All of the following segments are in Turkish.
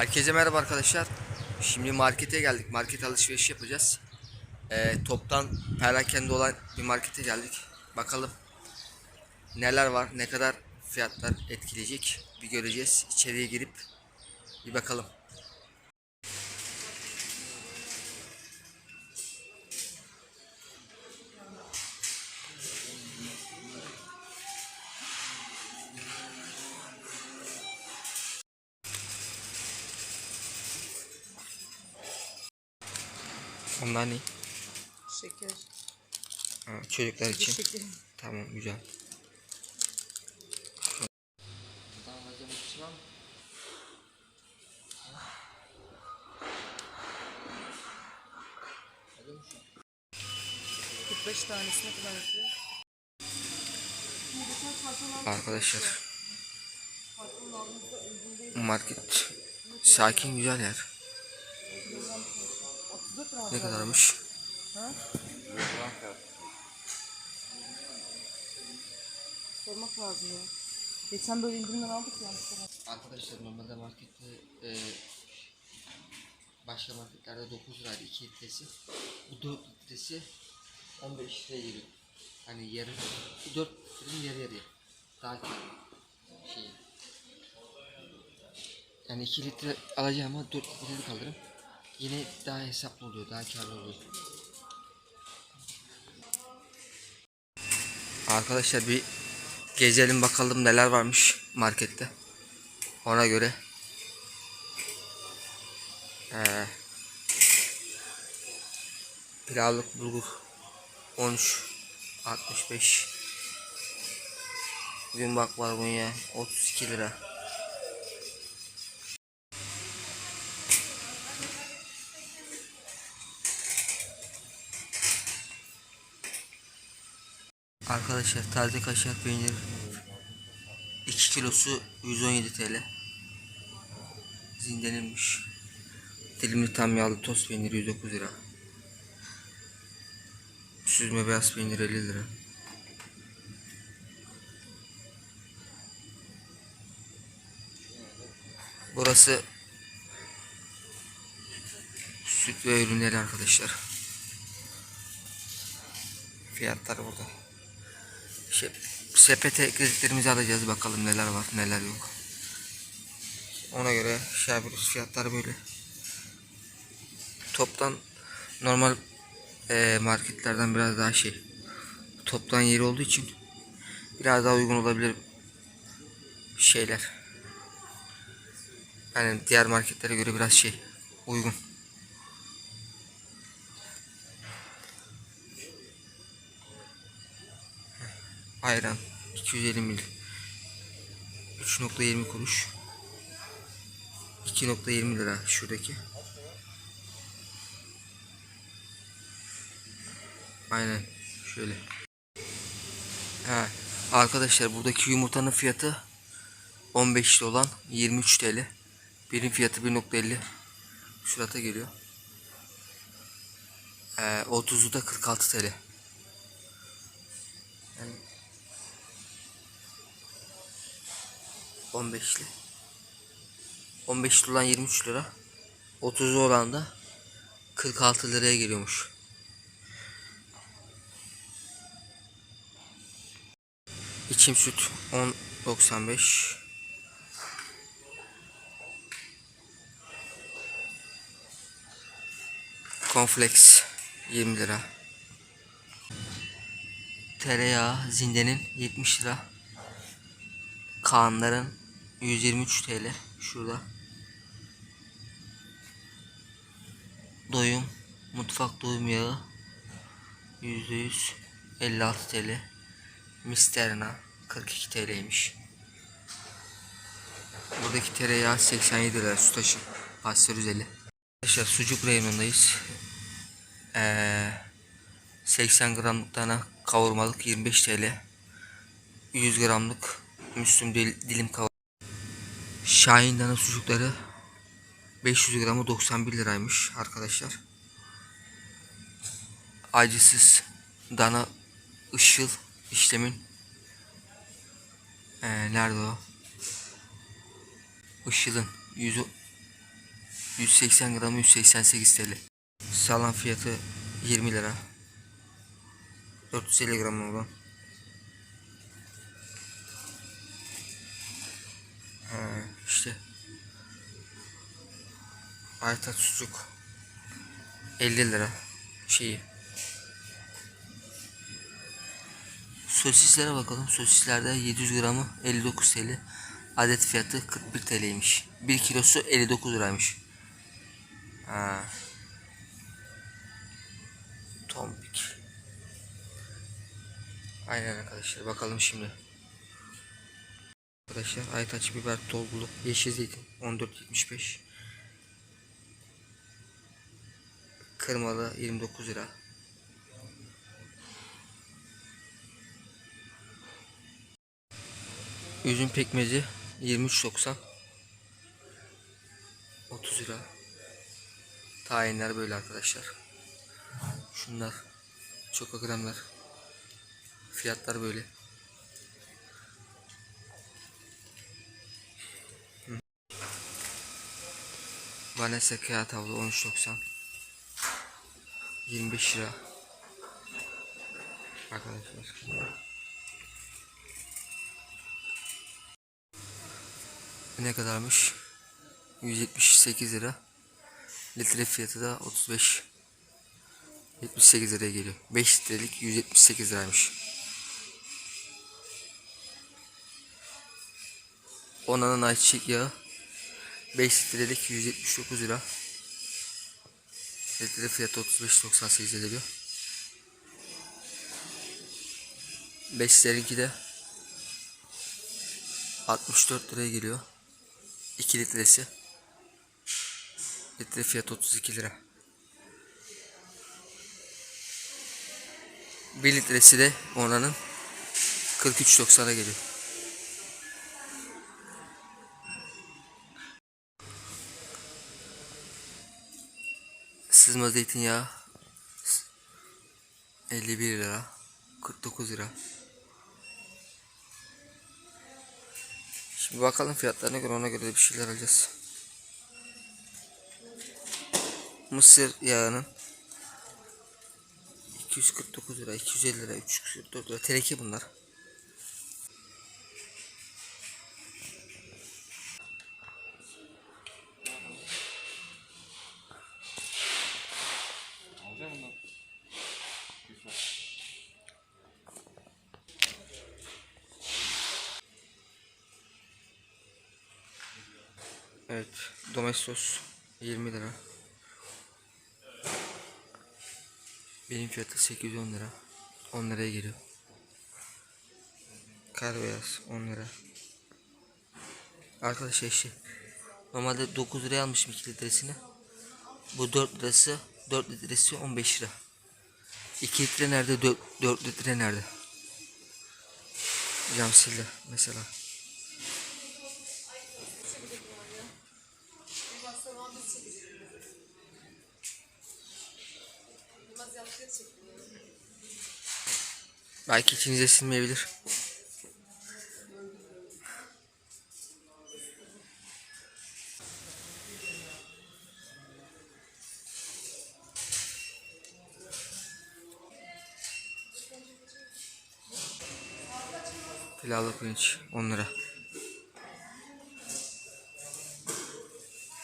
Herkese merhaba arkadaşlar. Şimdi markete geldik. Market alışveriş yapacağız. Ee, toptan perakende olan bir markete geldik. Bakalım neler var, ne kadar fiyatlar etkileyecek bir göreceğiz. İçeriye girip bir bakalım. Onlar ne? Şeker. Ha, çocuklar için. şeker. Tamam güzel. Beş tanesine kadar yapıyor. Arkadaşlar market sakin güzel yer. Ne kadarmış? Ha? Sormak lazım ya. Geçen böyle indirimden aldık ya. Arkadaşlar normalde markette e, başka marketlerde 9 liraydı 2 litresi. Bu 4 litresi 15 liraya geliyor. Hani yarı, bu 4 litrenin yarı yarıya. Daha kârlı şey. Yani 2 litre alacağım ama 4 litrelik alırım. Yine daha hesaplı oluyor, daha kârlı oluyor. Arkadaşlar bir gezelim bakalım neler varmış markette. Ona göre ee, pilavlık bulgur 13 65 gün bak var ya 32 lira Arkadaşlar taze kaşar peynir 2 kilosu 117 TL. Zindelenmiş. Dilimli tam yağlı toz peyniri 109 lira. Süzme beyaz peynir 50 lira. Burası Süt ve ürünleri arkadaşlar. Fiyatlar burada sepete kreditlerimizi alacağız bakalım neler var neler yok. Ona göre şey yapıyoruz fiyatlar böyle. Toptan normal e, marketlerden biraz daha şey toptan yeri olduğu için biraz daha uygun olabilir şeyler. Yani diğer marketlere göre biraz şey uygun. Ayran 250 ml 3.20 kuruş. 2.20 lira şuradaki. Aynen şöyle. Ha, Arkadaşlar buradaki yumurtanın fiyatı 15 olan 23 TL Birin fiyatı 1.50 Şurata geliyor. Ee, 30'u da 46 TL yani 15'li. 15'li olan 23 lira. 30'lu olan da 46 liraya geliyormuş. İçim süt 10.95 Konflex 20 lira Tereyağı zindenin 70 lira Kaanların 123 TL şurada. Doyum mutfak doyum yağı %100 56 TL. Misterna 42 TL'ymiş. Buradaki tereyağı 87 lira sütaşı pastörizeli. Arkadaşlar sucuk reyonundayız. Ee, 80 gramlık tane kavurmalık 25 TL. 100 gramlık Müslüm dil- dilim kavurma. Şahin dana sucukları 500 gramı 91 liraymış arkadaşlar. Acısız dana ışıl işlemin ee, nerede o? Işıl'ın 100 180 gramı 188 TL. Salam fiyatı 20 lira. 450 gram olan. Ha, işte. Aytat sucuk. 50 lira. Şeyi. Sosislere bakalım. Sosislerde 700 gramı 59 TL. Adet fiyatı 41 TL'ymiş. 1 kilosu 59 liraymış. Ha. Tombik. Aynen arkadaşlar. Bakalım şimdi. Arkadaşlar. Aytaç biber dolgulu yeşil zeytin 14.75 Kırmalı 29 lira. Üzüm pekmezi 23.90 30 lira. Tayinler böyle arkadaşlar. Şunlar Çokogramlar. Fiyatlar böyle Vanessa kağıt havlu 13.90 25 lira. Arkadaşlar. Ne kadarmış? 178 lira. Litre fiyatı da 35 78 liraya geliyor. 5 litrelik 178 liraymış. Onanın ayçiçek yağı 5 litrelik 179 lira. Litre fiyatı 35.98 geliyor. 5 litrerinki de 64 liraya geliyor. 2 litresi. Litre fiyatı 32 lira. 1 litresi de oranın 43.90'a geliyor. Sızma zeytinyağı 51 lira 49 lira. Şimdi bakalım fiyatlarına göre ona göre bir şeyler alacağız. Mısır yağının 249 lira 250 lira 344 lira. Teneke bunlar Evet, domestos 20 lira. Benim fiyatı 810 lira. 10 liraya geliyor. Kar beyaz 10 lira. Arkadaşlar işte normalde 9 liraya almışım 2 litresini. Bu 4 lirası 4 litresi 15 lira. 2 litre nerede 4, 4 litre nerede? Cam mesela. Belki içinize sinmeyebilir. Pilavlı pirinç 10 lira.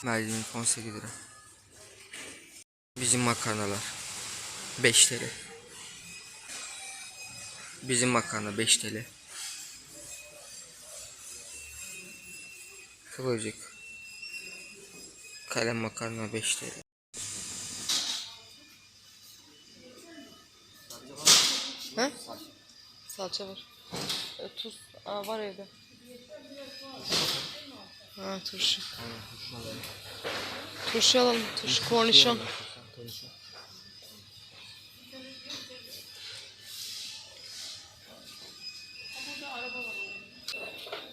Mercimek 18 lira. Bizim makarnalar 5 TL. Bizim makarna 5 TL. Kıvırcık. Kalem makarna 5 TL. Ha? Salça var. E, tuz Aa, var evde. Ha turşu. Turşu alalım. Turşu kornişon.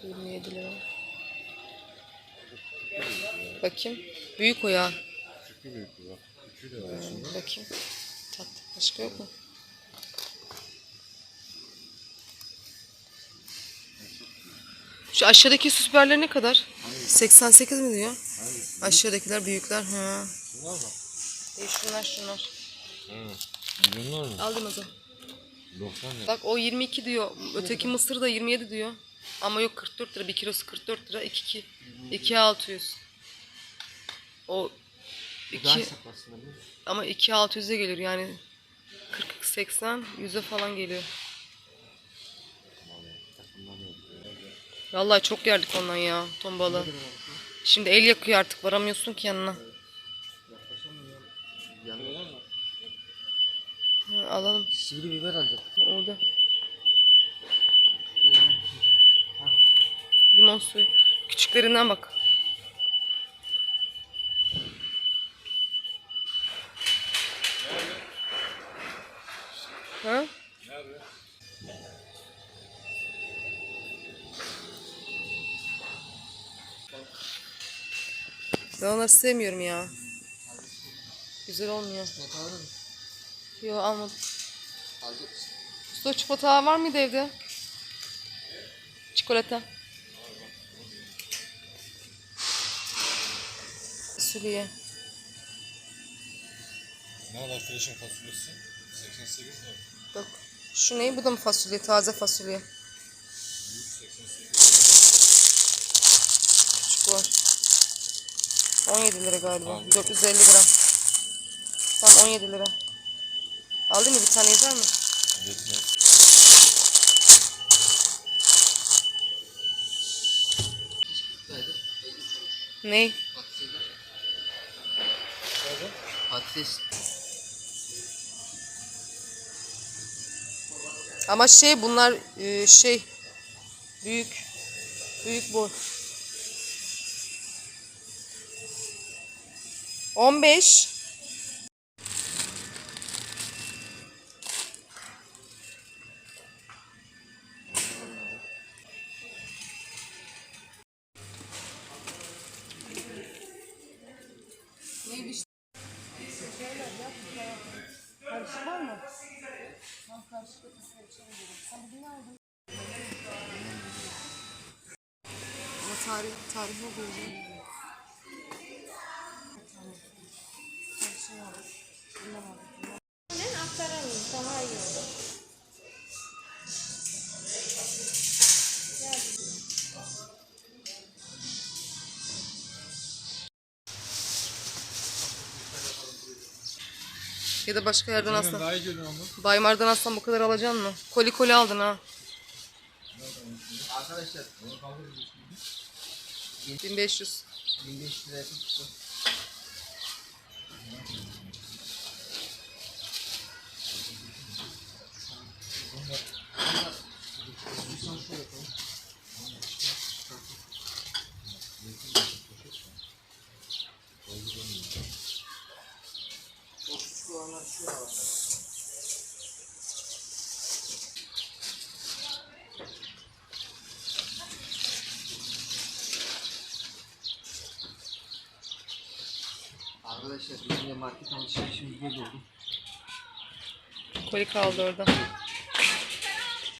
27 lira. Bakayım. Büyük o ya. Hmm, bakayım. Tat. Başka yok mu? Şu aşağıdaki süs ne kadar? 88 mi diyor? Aşağıdakiler büyükler. Ha. Şunlar mı? E şunlar şunlar. Hı. Milyonlar mı? Aldım o zaman. 90 lira. Bak o 22 diyor. Öteki mısır da 27 diyor. Ama yok 44 lira. Bir kilosu 44 lira. 2 2. 2 600. O 2 ama 2 600'e gelir yani 40 80 100'e falan geliyor. Vallahi çok yerdik ondan ya ton balığı. Şimdi el yakıyor artık varamıyorsun ki yanına. Ha, alalım Sivri biber alacak. orada. Limon suyu. Küçüklerinden bak. Ben onları sevmiyorum ya. Güzel olmuyor. Yok almadım. Usta çikolata var mıydı evde? Çikolata. Fasulye. Ne kadar fresh'in fasulyesi? 88 lira. Bak. Şu ne? Bu da mı fasulye? Taze fasulye. Küçük var. 17 lira galiba. 450 gram. Tam 17 lira. Aldın mı? Bir tane yeter mi? Yetmez. Ne? Patates. Ama şey bunlar e, şey büyük büyük boy. 15 Neymiş? Karışık var mı? Tam karışık Sen bugün ne aldın? Ama tarih, tarih ne oluyor? ya? aktaralım daha iyi olur. Ya da başka yerden alsan. Daha iyi görünüyor ama. Baymar'dan alsan bu kadar alacaksın mı? Koli koli aldın ha. Arkadaşlar 1500. 1500 liraya tuttu. Arkadaşlar bizim market alışverişimiz böyle oldu. Koli kaldı orada.